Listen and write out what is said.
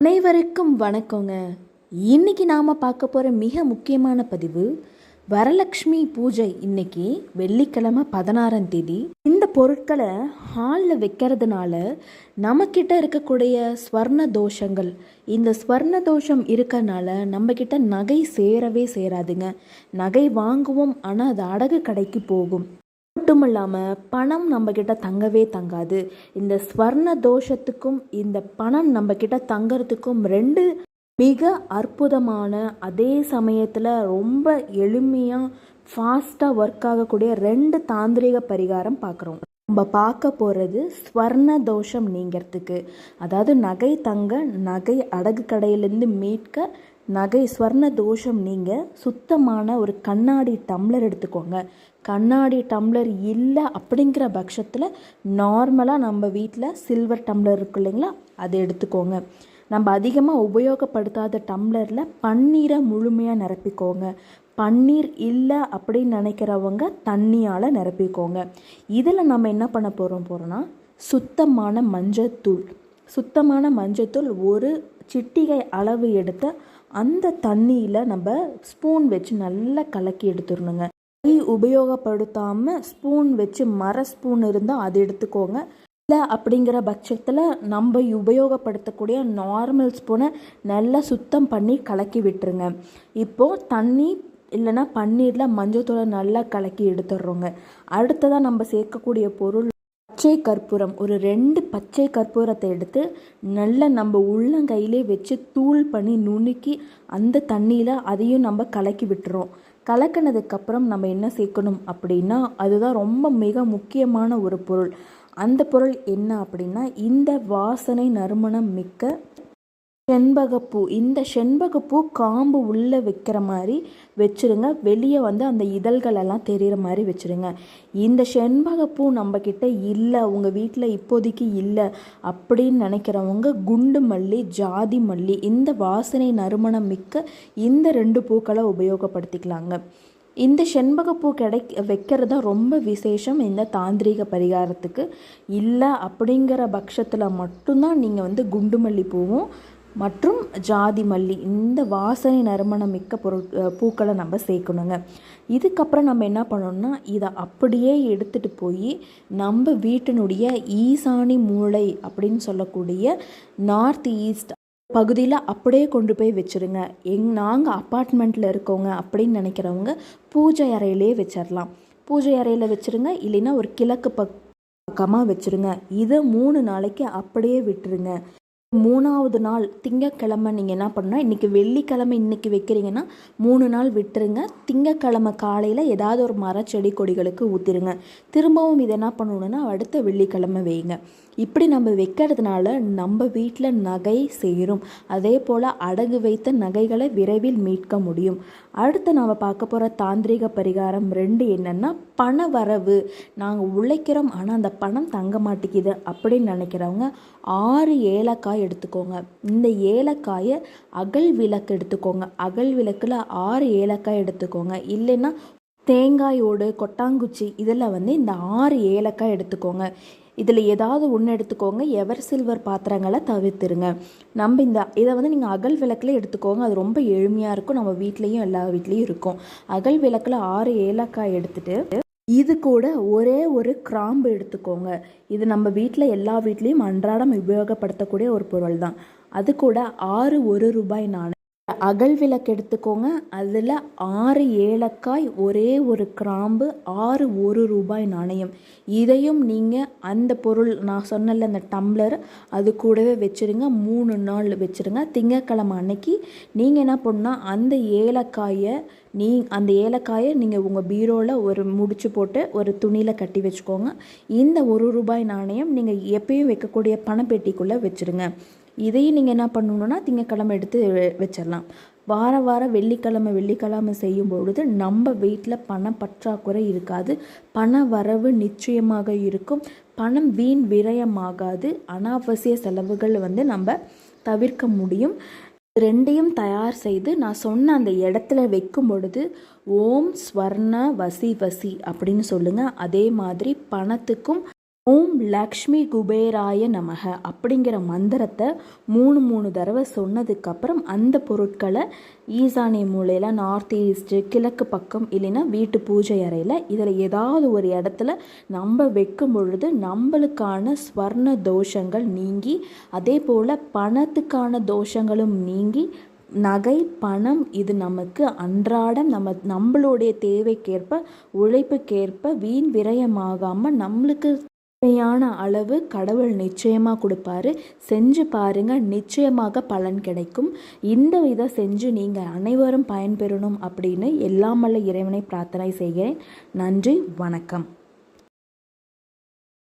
அனைவருக்கும் வணக்கங்க. இன்னைக்கு நாம் பார்க்க போகிற மிக முக்கியமான பதிவு வரலக்ஷ்மி பூஜை இன்னைக்கு வெள்ளிக்கிழமை பதினாறாம் தேதி. இந்த பொருட்களை ஹாலில் வைக்கிறதுனால நம்மக்கிட்ட இருக்கக்கூடிய ஸ்வர்ண தோஷங்கள் இந்த ஸ்வர்ண தோஷம் இருக்கறனால நம்மக்கிட்ட நகை சேரவே சேராதுங்க. நகை வாங்குவோம் ஆனால் அது அடகு கடைக்கு போகும். மட்டும் இல்லாமல் பணம் நம்மக்கிட்ட தங்கவே தங்காது. இந்த ஸ்வர்ண தோஷத்துக்கும் இந்த பணம் நம்மக்கிட்ட தங்கிறதுக்கும் ரெண்டு மிக அற்புதமான அதே சமயத்தில் ரொம்ப எளிமையாக ஃபாஸ்ட்டாக ஒர்க் ஆகக்கூடிய ரெண்டு தாந்திரிக பரிகாரம் பார்க்குறோம் நம்ம பார்க்க போகிறது ஸ்வர்ண தோஷம் நீங்கிறதுக்கு. அதாவது நகை தங்க நகை அடகு கடையிலேருந்து மீட்க நகை ஸ்வர்ண தோஷம் நீங்க சுத்தமான ஒரு கண்ணாடி டம்ளர் எடுத்துக்கோங்க. கண்ணாடி டம்ளர் இல்லை அப்படிங்கிற பட்சத்தில் நார்மலாக நம்ம வீட்டில் சில்வர் டம்ளர் இருக்கு இல்லைங்களா அதை எடுத்துக்கோங்க. நம்ம அதிகமாக உபயோகப்படுத்தாத டம்ளரில் பன்னீரை முழுமையாக நிரப்பிக்கோங்க. பன்னீர் இல்லை அப்படின்னு நினைக்கிறவங்க தண்ணியால் நிரப்பிக்கோங்க. இதில் நம்ம என்ன பண்ண போகிறோம் போகிறோன்னா சுத்தமான மஞ்சத்தூள். சுத்தமான மஞ்சத்தூள் ஒரு சிட்டிகை அளவு எடுத்து அந்த தண்ணியில் நம்ம ஸ்பூன் வச்சு நல்லா கலக்கி எடுத்துடணுங்க. கை உபயோகப்படுத்தாமல் ஸ்பூன் வச்சு மர ஸ்பூன் இருந்தால் அது எடுத்துக்கோங்க. இல்லை அப்படிங்கிற பட்சத்தில் நம்ம உபயோகப்படுத்தக்கூடிய நார்மல் ஸ்பூனை நல்லா சுத்தம் பண்ணி கலக்கி விட்டுருங்க. இப்போது தண்ணி இல்லைன்னா பன்னீரில் மஞ்சத்தூளை நல்லா கலக்கி எடுத்துடுறோங்க. அடுத்ததாக நம்ம சேர்க்கக்கூடிய பொருள் பச்சை கற்பூரம். ஒரு ரெண்டு பச்சை கற்பூரத்தை எடுத்து நல்லா நம்ம உள்ளங்கையிலே வச்சு தூள் பண்ணி நுணுக்கி அந்த தண்ணியில் அதையும் நம்ம கலக்கி விட்டுறோம். கலக்கினதுக்கப்புறம் நம்ம என்ன சேர்க்கணும் அப்படின்னா அதுதான் ரொம்ப மிக முக்கியமான ஒரு பொருள். அந்த பொருள் என்ன அப்படின்னா இந்த வாசனை நறுமணம் மிக்க செண்பகப்பூ. இந்த செண்பகப்பூ காம்பு உள்ளே வைக்கிற மாதிரி வச்சுருங்க. வெளியே வந்து அந்த இதழ்கள் எல்லாம் தெரிகிற மாதிரி வச்சுருங்க. இந்த செண்பகப்பூ நம்மக்கிட்ட இல்லை உங்கள் வீட்டில் இப்போதைக்கு இல்லை அப்படின்னு நினைக்கிறவங்க குண்டு மல்லி ஜாதி மல்லி இந்த வாசனை நறுமணம் மிக்க இந்த ரெண்டு பூக்களை உபயோகப்படுத்திக்கலாங்க. இந்த செண்பகப்பூ கிடை வைக்கிறது தான் ரொம்ப விசேஷம் இந்த தாந்திரீக பரிகாரத்துக்கு. இல்லை அப்படிங்கிற பட்சத்தில் மட்டும்தான் நீங்கள் வந்து குண்டு மல்லி பூவும் மற்றும் ஜாதி மல்லி இந்த வாசனை நறுமணம் மிக்க பொருட் பூக்களை நம்ம சேர்க்கணுங்க. இதுக்கப்புறம் நம்ம என்ன பண்ணணும்னா இதை அப்படியே எடுத்துகிட்டு போய் நம்ம வீட்டினுடைய ஈசானி மூளை அப்படின்னு சொல்லக்கூடிய நார்த் ஈஸ்ட் பகுதியில் அப்படியே கொண்டு போய் வச்சுருங்க. எங் நாங்கள் அப்பார்ட்மெண்ட்டில் இருக்கோங்க அப்படின்னு நினைக்கிறவங்க பூஜை அறையிலே வச்சிடலாம் பூஜை அறையில் வச்சுருங்க இல்லைன்னா ஒரு கிழக்கு பக் பக்கமாக வச்சுருங்க. இதை மூணு நாளைக்கு அப்படியே விட்டுருங்க. மூணாவது நாள் திங்கக்கிழமை நீங்கள் என்ன பண்ணால் இன்றைக்கி வெள்ளிக்கிழமை இன்றைக்கி வைக்கிறீங்கன்னா மூணு நாள் விட்டுருங்க. திங்கக்கிழமை காலையில் ஏதாவது ஒரு மரச்செடி கொடிகளுக்கு ஊற்றிடுங்க திரும்பவும் இதை என்ன பண்ணணுன்னா அடுத்த வெள்ளிக்கிழமை வைங்க. இப்படி நம்ம வைக்கிறதுனால நம்ம வீட்டில் நகை சேரும். அதே போல் அடகு வைத்த நகைகளை விரைவில் மீட்க முடியும். அடுத்து நாம் பார்க்க போகிற தாந்திரிக பரிகாரம் ரெண்டு என்னென்னா பண வரவு. நாங்கள் உழைக்கிறோம் ஆனால் அந்த பணம் தங்க மாட்டேங்குது அப்படின்னு நினைக்கிறவங்க ஆறு ஏலக்காய் எடுத்துக்கோங்க. இந்த ஏலக்காயை அகல் விளக்கு எடுத்துக்கோங்க. அகல் விளக்கில் ஆறு ஏலக்காய் எடுத்துக்கோங்க. இல்லைன்னா தேங்காயோடு கொட்டாங்குச்சி இதில் வந்து இந்த ஆறு ஏலக்காய் எடுத்துக்கோங்க. இதில் ஏதாவது ஒன்று எடுத்துக்கோங்க எவர் சில்வர் பாத்திரங்களை தவிர்த்துருங்க. நம்ம இந்த இதை வந்து நீங்கள் அகல் விளக்கில் எடுத்துக்கோங்க அது ரொம்ப எளிமையாக இருக்கும். நம்ம வீட்லேயும் எல்லா வீட்லேயும் இருக்கும். அகல் விளக்கில் ஆறு ஏலக்காய் எடுத்துகிட்டு இது கூட ஒரே ஒரு கிராம்பு எடுத்துக்கோங்க. இது நம்ம வீட்டில் எல்லா வீட்லேயும் அன்றாடம் உபயோகப்படுத்தக்கூடிய ஒரு பொருள் தான் அது கூட ஆறு ஒரு ரூபாய் நாணயம். அகல் விளக்கு எடுத்துக்கோங்க. அதில் ஆறு ஏலக்காய் ஒரே ஒரு கிராம்பு ஆறு ஒரு ரூபாய் நாணயம். இதையும் நீங்கள் அந்த பொருள் நான் சொன்னல அந்த டம்ளர் அது கூடவே வச்சுருங்க. மூணு நாள் வச்சுருங்க. திங்கக்கிழமை அன்னைக்கு நீங்கள் என்ன பண்ணால் அந்த ஏலக்காயை நீ அந்த ஏலக்காயை நீங்கள் உங்கள் பீரோவில் ஒரு முடிச்சு போட்டு ஒரு துணியில் கட்டி வச்சுக்கோங்க. இந்த ஒரு ரூபாய் நாணயம் நீங்கள் எப்பயும் வைக்கக்கூடிய பணப்பெட்டிக்குள்ளே வச்சுருங்க. இதையும் நீங்கள் என்ன பண்ணணுன்னா திங்கக்கிழமை எடுத்து வச்சிடலாம் வார வாரம் வெள்ளிக்கிழமை வெள்ளிக்கிழமை செய்யும் பொழுது நம்ம வீட்டில் பண பற்றாக்குறை இருக்காது. பண வரவு நிச்சயமாக இருக்கும். பணம் வீண் விரயமாகாது. அனாவசிய செலவுகள் வந்து நம்ம தவிர்க்க முடியும். ரெண்டையும் தயார் செய்து நான் சொன்ன அந்த இடத்துல வைக்கும் பொழுது ஓம் ஸ்வர்ண வசி வசி அப்படின்னு சொல்லுங்கள் அதே மாதிரி பணத்துக்கும் ஓம் லக்ஷ்மி குபேராய நமக அப்படிங்கிற மந்திரத்தை மூணு மூணு தடவை சொன்னதுக்கப்புறம் அந்த பொருட்களை ஈசானி மூலையில் நார்த் ஈஸ்ட்டு கிழக்கு பக்கம் இல்லைன்னா வீட்டு பூஜை அறையில் இதில் ஏதாவது ஒரு இடத்துல நம்ம வைக்கும் பொழுது நம்மளுக்கான ஸ்வர்ண தோஷங்கள் நீங்கி அதே போல் பணத்துக்கான தோஷங்களும் நீங்கி நகை பணம் இது நமக்கு அன்றாடம் நம்ம நம்மளுடைய தேவைக்கேற்ப உழைப்புக்கேற்ப வீண் விரயமாகாமல் நம்மளுக்கு தேவையான அளவு கடவுள் நிச்சயமாக கொடுப்பாரு. செஞ்சு பாருங்க நிச்சயமாக பலன் கிடைக்கும். இந்த இதை செஞ்சு நீங்கள் அனைவரும் பயன்பெறணும் அப்படின்னு எல்லாமல்ல இறைவனை பிரார்த்தனை செய்கிறேன். நன்றி வணக்கம்.